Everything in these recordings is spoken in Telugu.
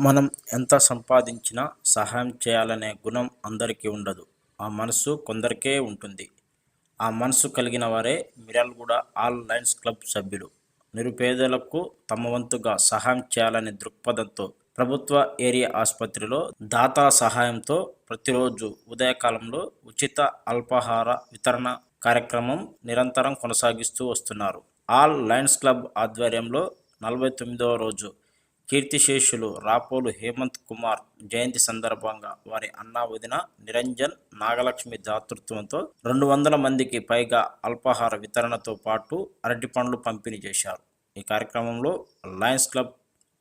మనం ఎంత సంపాదించినా సహాయం చేయాలనే గుణం అందరికీ ఉండదు. ఆ మనసు కొందరికే ఉంటుంది. ఆ మనసు కలిగిన వారే మిరల్గూడ ఆల్ లయన్స్ క్లబ్ సభ్యులు. నిరుపేదలకు తమ వంతుగా సహాయం చేయాలనే దృక్పథంతో ప్రభుత్వ ఏరియా ఆసుపత్రిలో దాతా సహాయంతో ప్రతిరోజు ఉదయకాలంలో ఉచిత అల్పాహార వితరణ కార్యక్రమం నిరంతరం కొనసాగిస్తూ వస్తున్నారు. ఆల్ లయన్స్ క్లబ్ ఆధ్వర్యంలో నలభై తొమ్మిదవ రోజు కీర్తిశేషులు రాపోలు హేమంత్ కుమార్ జయంతి సందర్భంగా వారి అన్నా వదిన నిరంజన్ నాగలక్ష్మి దాతృత్వంతో రెండు వందల మందికి పైగా అల్పాహార వితరణతో పాటు అరటి పండ్లు పంపిణీ చేశారు. ఈ కార్యక్రమంలో లయన్స్ క్లబ్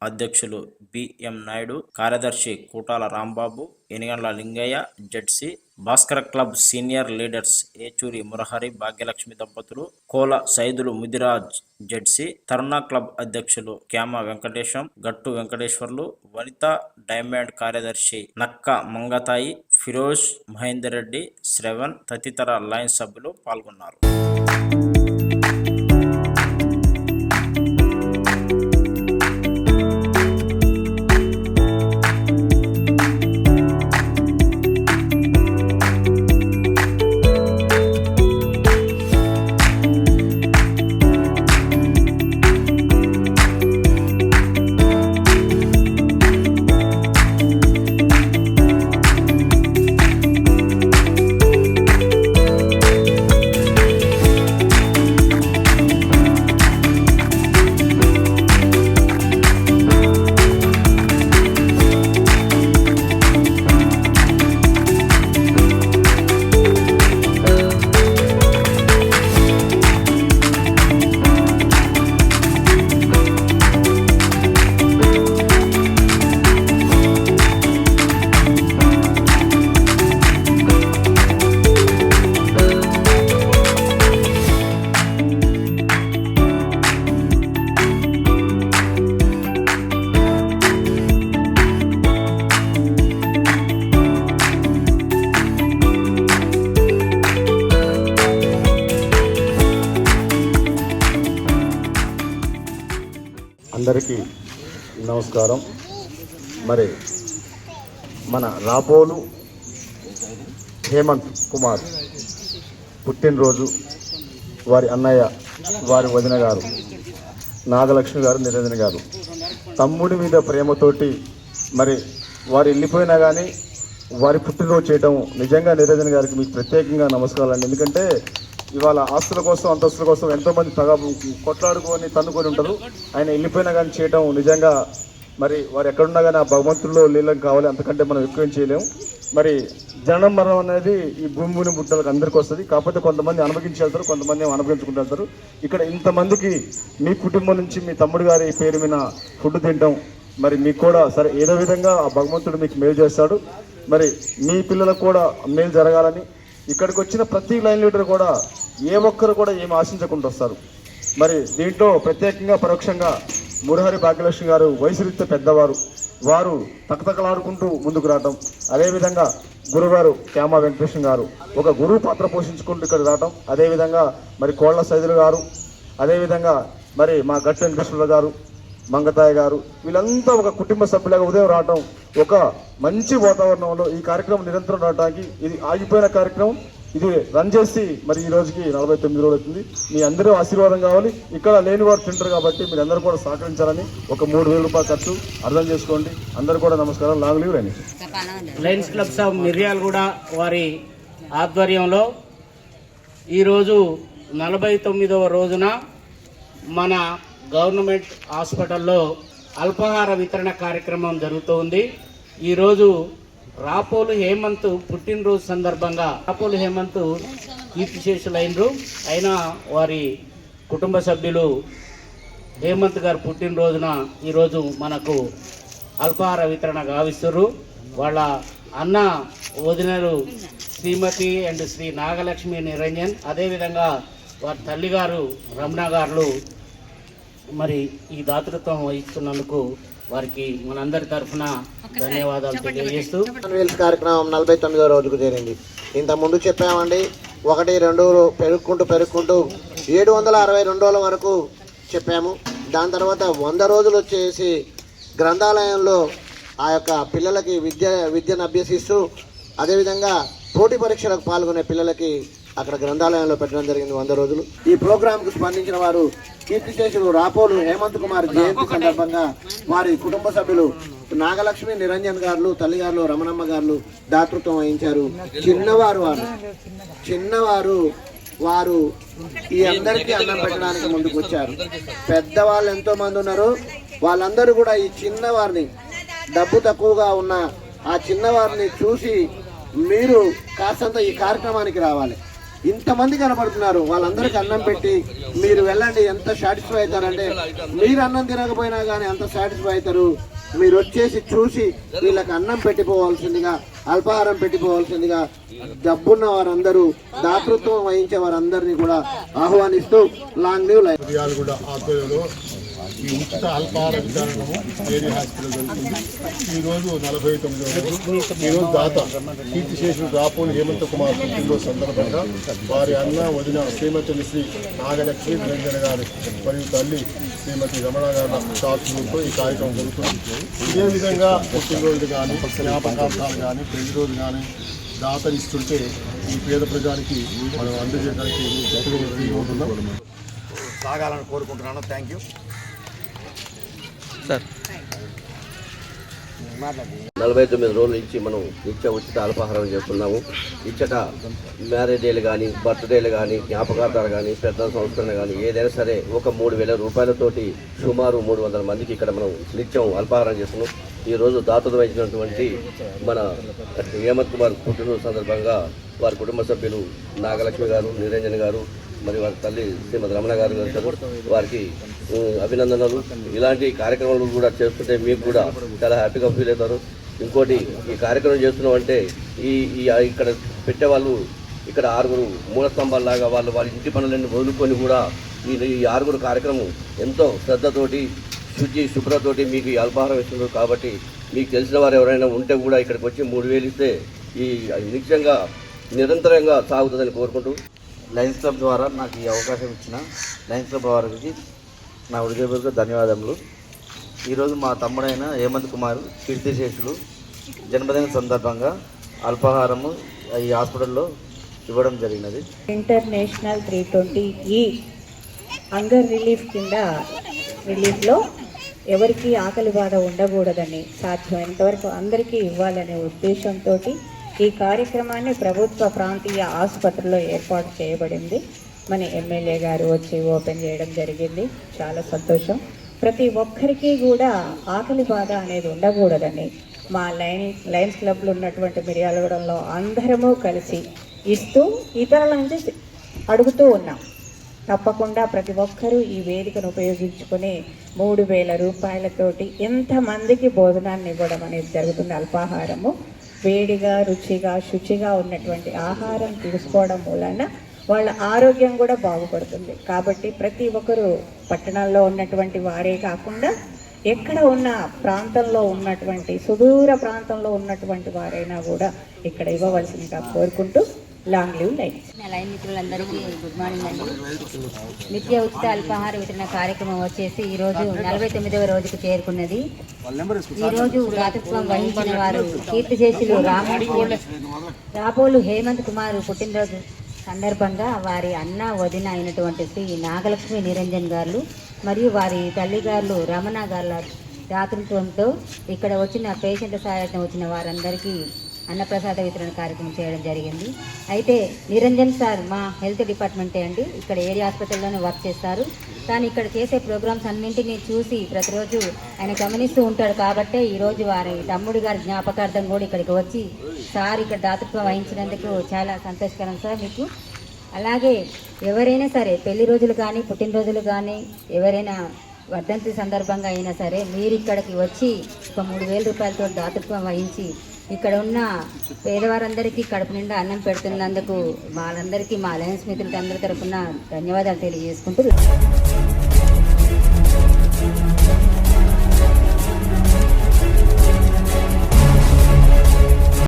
అధ్యక్షులు బిఎం నాయుడు కార్యదర్శి Kutala Rambabu Enigandla Lingaiah ZC Bhaskara club senior leaders Yechuri Murahari Bhagyalakshmi దంపతులు కోల సైదులు ముదిరాజ్ జెడ్సి తరుణ క్లబ్ అధ్యక్షులు క్యామ వెంకటేశం గట్టు వెంకటేశ్వర్లు వనిత డైమండ్ కార్యదర్శి నక్క మంగతాయి ఫిరోజ్ మహేందర్ రెడ్డి శ్రవణ్ తదితర లైన్ సభ్యులు పాల్గొన్నారు. అందరికీ నమస్కారం. మరి మన రాపోలు హేమంత్ కుమార్ పుట్టినరోజు వారి అన్నయ్య వారి వదిన గారు నాగలక్ష్మి గారు నిరంజన గారు. తమ్ముడి మీద ప్రేమతోటి మరి వారు వెళ్ళిపోయినా కానీ వారి పుట్టినరోజు చేయడం నిజంగా నిరంజన్ గారికి మీకు ప్రత్యేకంగా నమస్కారాలు ఎందుకంటే ఇవాళ ఆస్తుల కోసం అంతస్తుల కోసం ఎంతోమంది తగ కొట్లాడుకొని తన్నుకొని ఉంటారు. ఆయన వెళ్ళిపోయినా కానీ చేయడం నిజంగా మరి వారు ఎక్కడున్నా కానీ ఆ భగవంతుల్లో లీలం కావాలి. అంతకంటే మనం ఎక్కువ ఏం చేయలేము. మరి జనం మరణం అనేది ఈ భూమి భూమి బుట్టలకు అందరికీ వస్తుంది. కాకపోతే కొంతమంది అనుభవించి వెళ్తారు కొంతమంది అనుభవించుకుంటూ వెళ్తారు. ఇక్కడ ఇంతమందికి మీ కుటుంబం నుంచి మీ తమ్ముడు గారి పేరు మీద ఫుడ్ తింటాం. మరి మీకు కూడా సరే ఏదో విధంగా ఆ భగవంతుడు మీకు మేలు చేస్తాడు. మరి మీ పిల్లలకు కూడా మేలు జరగాలని ఇక్కడికి వచ్చిన ప్రతి లైన్ లీడర్ కూడా ఏ ఒక్కరు కూడా ఏమి ఆశించకుండా వస్తారు. మరి దీంట్లో ప్రత్యేకంగా పరోక్షంగా మురహరి భాగ్యలక్ష్మి గారు వయసురీత్య పెద్దవారు. వారు తకతకలాడుకుంటూ ముందుకు రావటం. అదేవిధంగా గురుగారు క్యామా వెంకటేశ్వర గారు ఒక గురువు పాత్ర పోషించుకుంటూ ఇక్కడ రావటం. అదేవిధంగా మరి కోళ్ళ సైదులు గారు అదేవిధంగా మరి మా గట్టి వెంకటేశ్వర గారు మంగతాయ గారు వీళ్ళంతా ఒక కుటుంబ సభ్యులుగా ఉదయం రావటం ఒక మంచి వాతావరణంలో ఈ కార్యక్రమం నిరంతరం రావడానికి ఇది ఆగిపోయిన కార్యక్రమం. ఇది రన్ చేసి మరి ఈ రోజుకి నలభై తొమ్మిది రోజులు అవుతుంది. మీ అందరూ ఆశీర్వాదం కావాలి. ఇక్కడ లేని వారు తింటారు కాబట్టి మీరు అందరూ కూడా సహకరించాలని ఒక మూడు వేల రూపాయలు ఖర్చు అర్థం చేసుకోండి. అందరూ కూడా నమస్కారం. లాంగ్ లీవ్ రండి. లయన్స్ క్లబ్స్ ఆఫ్ కూడా వారి ఆధ్వర్యంలో ఈరోజు నలభై తొమ్మిదవ రోజున మన గవర్నమెంట్ హాస్పిటల్లో అల్పాహార వితరణ కార్యక్రమం జరుగుతోంది ఈరోజు రాపోలు హేమంత్ పుట్టినరోజు సందర్భంగా రాపోలు హేమంత్ కీర్తిశేషులైనరు అయినా వారి కుటుంబ సభ్యులు హేమంత్ గారు పుట్టినరోజున ఈరోజు మనకు అల్పాహార వితరణ గావిస్తున్నారు వాళ్ళ అన్న వదినలు శ్రీమతి అండ్ శ్రీ నాగలక్ష్మి నిరంజన్ అదేవిధంగా వారి తల్లిగారు రమణ గారు మరి ఈ దాతృత్వం వహిస్తున్నందుకు వారికి మనందరి తరఫున ధన్యవాదాలు తెలియజేస్తూ కార్యక్రమం నలభై తొమ్మిదో రోజుకు చేరింది. ఇంత ముందు చెప్పామండి ఒకటి రెండు పెరుక్కుంటూ పెరుక్కుంటూ ఏడు వందల అరవై రెండు రోజుల వరకు చెప్పాము. దాని తర్వాత వంద రోజులు వచ్చేసి గ్రంథాలయంలో ఆ యొక్క పిల్లలకి విద్య విద్యను అభ్యసిస్తూ అదేవిధంగా పోటీ పరీక్షలకు పాల్గొనే పిల్లలకి అక్కడ గ్రంథాలయంలో పెట్టడం జరిగింది వంద రోజులు. ఈ ప్రోగ్రాంకు స్పందించిన వారు కీర్తిశేషులు రాపోలు హేమంత్ కుమార్ జయంతి సందర్భంగా వారి కుటుంబ సభ్యులు నాగలక్ష్మి నిరంజన్ గారు తల్లిగారులు రమణమ్మ గారు దాతృత్వం వహించారు. చిన్నవారు వారు. చిన్నవారు వారు ఈ అందరికీ అన్నం పెట్టడానికి ముందుకు వచ్చారు. పెద్దవాళ్ళు ఎంతో మంది ఉన్నారు వాళ్ళందరూ కూడా ఈ చిన్నవారిని డబ్బు తక్కువగా ఉన్న ఆ చిన్నవారిని చూసి మీరు కాస్తంత ఈ కార్యక్రమానికి రావాలి. ఇంతమంది కనబడుతున్నారు. వాళ్ళందరికీ అన్నం పెట్టి మీరు వెళ్ళండి. ఎంత సాటిస్ఫై అవుతారంటే మీరు అన్నం తినకపోయినా కానీ అంత సాటిస్ఫై అవుతారు. మీరు వచ్చేసి చూసి వీళ్ళకి అన్నం పెట్టిపోవాల్సిందిగా అల్పాహారం పెట్టిపోవాల్సిందిగా డబ్బున్న వారందరూ దాతృత్వం వహించే వారందరినీ కూడా ఆహ్వానిస్తూ లాంగ్ లీవ్ లైఫ్. ఈ ఉచిత అల్పాహార వితరణము ఏరియా హాస్పిటల్ జరుగుతుంది. ఈరోజు నలభై తొమ్మిది రోజు ఈరోజు దాత కీర్తిశేషుడు రాపోని హేమంత్ కుమార్ పుట్టినరోజు సందర్భంగా వారి అన్న వదిన శ్రీమతి శ్రీ నాగలక్ష్మి నిరంజన గారి మరియు తల్లి శ్రీమతి రమణ గారి సాక్షులతో ఈ కార్యక్రమం జరుగుతుంది. ఇదే విధంగా పుట్టినరోజులు కానీ జ్ఞాపకార్థాలు కానీ పెళ్ళి రోజు కానీ దాతలు ఇస్తుంటే ఈ పేద ప్రజానికి మనం అందజేయడానికి సాగాలని కోరుకుంటున్నాను. థ్యాంక్ యూ నలభై తొమ్మిది రోజుల నుంచి మనం నిత్య ఉచిత అల్పాహారం చేస్తున్నాము. ఇచ్చట మ్యారేజ్ డేలు కానీ బర్త్డేలు కానీ జ్ఞాపకార్థాలు కానీ పెద్ద సంస్కరణ కానీ ఏదైనా సరే ఒక మూడు వేల రూపాయలతోటి సుమారు మూడు వందల మందికి ఇక్కడ మనం నిత్యం అల్పాహారం చేస్తున్నాం. ఈరోజు దాతలు వహించినటువంటి మన హేమంత్ కుమార్ పుట్టినరోజు సందర్భంగా వారి కుటుంబ సభ్యులు నాగలక్ష్మి గారు నిరంజన్ గారు మరి వారి తల్లి శ్రీమతి రమణ గారు వారికి అభినందనలు. ఇలాంటి కార్యక్రమాలు కూడా చేస్తుంటే మీకు కూడా చాలా హ్యాపీగా ఫీల్ అవుతారు. ఇంకోటి ఈ కార్యక్రమం చేస్తున్నాం అంటే ఈ ఈ ఇక్కడ పెట్టేవాళ్ళు ఇక్కడ ఆరుగురు మూల స్తంభాల్లాగా వాళ్ళు వాళ్ళ ఇంటి పనులన్నీ వదులుకొని కూడా ఈ ఈ ఆరుగురు కార్యక్రమం ఎంతో శ్రద్ధతోటి శుచి శుభ్రతోటి మీకు అల్పాహారం ఇస్తున్నారు కాబట్టి మీకు తెలిసిన వారు ఎవరైనా ఉంటే కూడా ఇక్కడికి వచ్చి మూడు వేలు ఇస్తే ఈ నిత్యంగా నిరంతరంగా సాగుతుందని కోరుకుంటూ లయన్స్ క్లబ్ ద్వారా నాకు ఈ అవకాశం ఇచ్చిన లయన్స్ క్లబ్ వారికి నా హృదయపూర్వక ధన్యవాదములు. ఈరోజు మా తమ్ముడైన హేమంత్ కుమార్ కీర్తిశేషులు జన్మదిన సందర్భంగా అల్పాహారము ఈ హాస్పిటల్లో ఇవ్వడం జరిగినది. ఇంటర్నేషనల్ త్రీ ట్వంటీ ఈ అంగర్ రిలీఫ్ కింద రిలీఫ్లో ఎవరికి ఆకలి బాధ ఉండకూడదని సాధ్యం. ఎంతవరకు అందరికీ ఇవ్వాలనే ఉద్దేశంతో ఈ కార్యక్రమాన్ని ప్రభుత్వ ప్రాంతీయ ఆసుపత్రిలో ఏర్పాటు చేయబడింది. మన ఎమ్మెల్యే గారు వచ్చి ఓపెన్ చేయడం జరిగింది. చాలా సంతోషం. ప్రతి ఒక్కరికి కూడా ఆకలి బాధ అనేది ఉండకూడదని మా లైన్ లయన్స్ క్లబ్లో ఉన్నటువంటి మిర్యాలగూడెంలో అందరము కలిసి ఇస్తూ ఇతరుల నుంచి అడుగుతూ ఉన్నాం. తప్పకుండా ప్రతి ఒక్కరూ ఈ వేదికను ఉపయోగించుకొని మూడు వేల రూపాయలతోటి ఎంతమందికి భోజనాన్ని ఇవ్వడం అనేది జరుగుతుంది. అల్పాహారము. వేడిగా రుచిగా శుచిగా ఉన్నటువంటి ఆహారం తీసుకోవడం మూలన వాళ్ళ ఆరోగ్యం కూడా బాగుపడుతుంది. కాబట్టి ప్రతి ఒక్కరూ పట్టణాల్లో ఉన్నటువంటి వారే కాకుండా ఎక్కడ ఉన్న ప్రాంతంలో ఉన్నటువంటి సుదూర ప్రాంతంలో ఉన్నటువంటి వారైనా కూడా ఇక్కడ ఇవ్వవలసిందిగా కోరుకుంటూ లాంగ్ లివ్ లైఫ్. నా మిత్రులందరికీ గుడ్ మార్నింగ్ అండి. నిత్య ఉచిత అల్పాహార వితరణ కార్యక్రమం వచ్చేసి ఈ రోజు నలభై తొమ్మిదవ రోజుకు చేరుకున్నది. ఈ రోజు దాతృత్వం వహించిన వారు కీర్తి కీర్తిశేషులు రామోలు రాపోలు హేమంత్ కుమార్ పుట్టినరోజు సందర్భంగా వారి అన్న వదిన అయినటువంటి శ్రీ నాగలక్ష్మి నిరంజన్ గారు మరియు వారి తల్లిగారులు రమణ గారుల దాతృత్వంతో ఇక్కడ వచ్చిన పేషెంట్ల సహాయం వచ్చిన వారందరికీ అన్నప్రసాద వితరణ కార్యక్రమం చేయడం జరిగింది. అయితే నిరంజన్ సార్ మా హెల్త్ డిపార్ట్మెంటే అండి ఇక్కడ ఏరియా హాస్పిటల్లోనే వర్క్ చేస్తారు. కానీ ఇక్కడ చేసే ప్రోగ్రామ్స్ అన్నింటినీ చూసి ప్రతిరోజు ఆయన గమనిస్తూ ఉంటాడు కాబట్టే ఈరోజు వారి తమ్ముడు గారి జ్ఞాపకార్థం కూడా ఇక్కడికి వచ్చి సార్ ఇక్కడ దాతృత్వం వహించినందుకు చాలా సంతోషకరం సార్ మీకు. అలాగే ఎవరైనా సరే పెళ్ళి రోజులు కానీ పుట్టినరోజులు కానీ ఎవరైనా వర్ధంతి సందర్భంగా అయినా సరే మీరు ఇక్కడికి వచ్చి ఒక మూడు వేల రూపాయలతో దాతృత్వం వహించి ఇక్కడ ఉన్న పేదవారందరికీ కడుపు నిండా అన్నం పెడుతున్నందుకు వాళ్ళందరికీ మా అలయన్స్ మిత్రులందరి తరఫున ధన్యవాదాలు తెలియజేసుకుంటూ